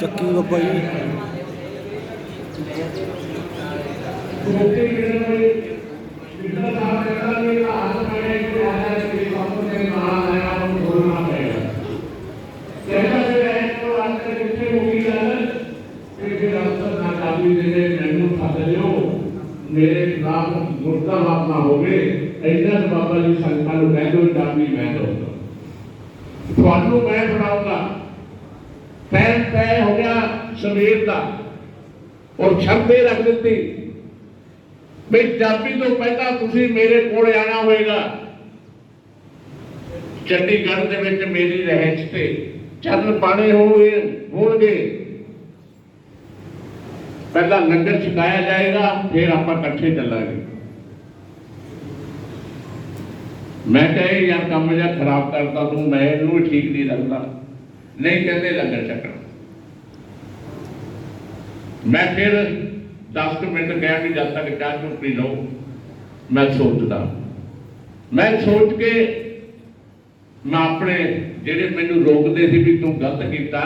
ਚੱਕੀ ਬੱਬਾ ਜੀ ਮੇਰੇ ਖਿਲਾਫ ਮੁਰਦਾਬਾਦ ਨਾ ਹੋਵੇ ਇੰਨਾ ਤਾਂ ਬਾਬਾ ਜੀ ਸੰਗਤਾਂ ਨੂੰ ਕਹਿ ਦਿਓ ਡਾਬੀ ਮੈਂ ਦਊਂਗਾ ਤੁਹਾਨੂੰ ਮੈਂ ਬਣਾਉਂਦਾ ਪੈਨ ਤੈ ਹੋ ਗਿਆ ਸਵੇਰ ਦਾ। ਔਰ ਛੰਦੇ ਰੱਖ ਦਿੱਤੀ। ਵੀ ਜਾਪੀ ਤੋਂ ਪਹਿਲਾਂ ਤੁਸੀਂ ਮੇਰੇ ਕੋਲ ਆਣਾ ਹੋਏਗਾ। ਚੰਡੀਗੜ੍ਹ ਦੇ ਵਿੱਚ ਮੇਰੀ ਰਹਿਚ ਤੇ ਚਰਨ ਪਾਣੇ ਹੋਏ ਹੋਣਗੇ। ਪਹਿਲਾਂ ਲੰਗਰ ਛਕਾਇਆ ਜਾਏਗਾ, ਫਿਰ ਆਪਾਂ ਇਕੱਠੇ ਚੱਲਾਂਗੇ। ਮੈਂ ਕਿਹਾ ਯਾਰ ਕੰਮ ਜਿਹਾ ਖਰਾਬ ਕਰਦਾ ਤੂੰ, ਮੈਂ ਇਹਨੂੰ ਵੀ ਠੀਕ ਨਹੀਂ ਲੱਗਦਾ। ਨਹੀਂ ਕਹਿੰਦੇ ਲੰਗਰ ਛਕਣਾ। ਮੈਂ ਫਿਰ 10 ਕੁ ਮਿੰਟ ਕਿਹਾ ਵੀ ਜਦ ਤੱਕ ਚਾਹ ਚੁੱਕ ਪੀ ਲਓ, ਮੈਂ ਸੋਚਦਾ। ਮੈਂ ਸੋਚ ਕੇ ਮੈਂ ਆਪਣੇ ਜਿਹੜੇ ਮੈਨੂੰ ਰੋਕਦੇ ਸੀ ਵੀ ਤੂੰ ਗਲਤ ਕੀਤਾ